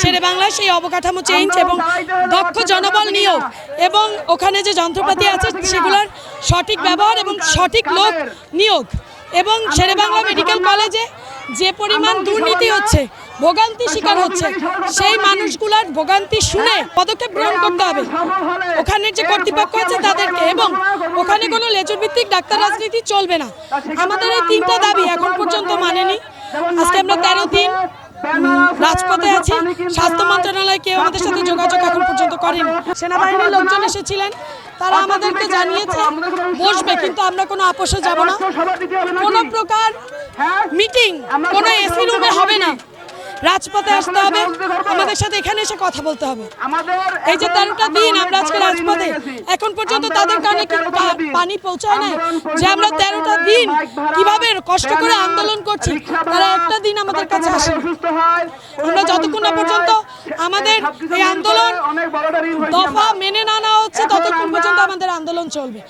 শেরে বাংলায় সেই অবকাঠামো চেঞ্জ এবং দক্ষ জনবল নিয়োগ এবং ওখানে যে যন্ত্রপাতি আছে সেগুলোর সঠিক ব্যবহার এবং সঠিক লোক নিয়োগ। এবং শেরে বাংলা মেডিকেল কলেজে যে পরিমাণ দুর্নীতি হচ্ছে ভোগান্তি শিকার হচ্ছে সেই মানুষগুলোর ভোগান্তি শুনে পদক্ষেপ গ্রহণ করতে হবে। ওখানের যে কর্তৃপক্ষ আছে তাদেরকে এবং ওখানে কোনো লেজুর ভিত্তিক ডাক্তার রাজনীতি চলবে না। আমাদের এই তিনটা দাবি এখন পর্যন্ত মানেনি। আজকে আমরা তেরো দিন। রাজপথে আছি। স্বাস্থ্য মন্ত্রণালয় কেউ আমাদের সাথে যোগাযোগ এখন পর্যন্ত করেনি। সেনাবাহিনীর লোকজন এসেছিলেন তারা আমাদেরকে জানিয়েছে বসবে কিন্তু আমরা কোনো আপোষে যাব না। কোনো প্রকার মিটিং কোনো এসি রুমে হবে না। রাজপথে আসতে হবে আমাদের সাথে এখানে এসে কথা বলতে হবে। এই যে তেরোটা দিন আমরা আজকে রাজপথে। এখন পর্যন্ত তাদের কারণে কি পা- পানি পৌঁছায় নাই? যে আমরা তেরোটা দিন কীভাবে কষ্ট করে আন্দোলন করছি তারা দিন আমাদের কাছে আসে আমরা যতক্ষণ না পর্যন্ত আমাদের এই আন্দোলন দফা মেনে না নেওয়া হচ্ছে ততক্ষণ পর্যন্ত আমাদের আন্দোলন চলবে।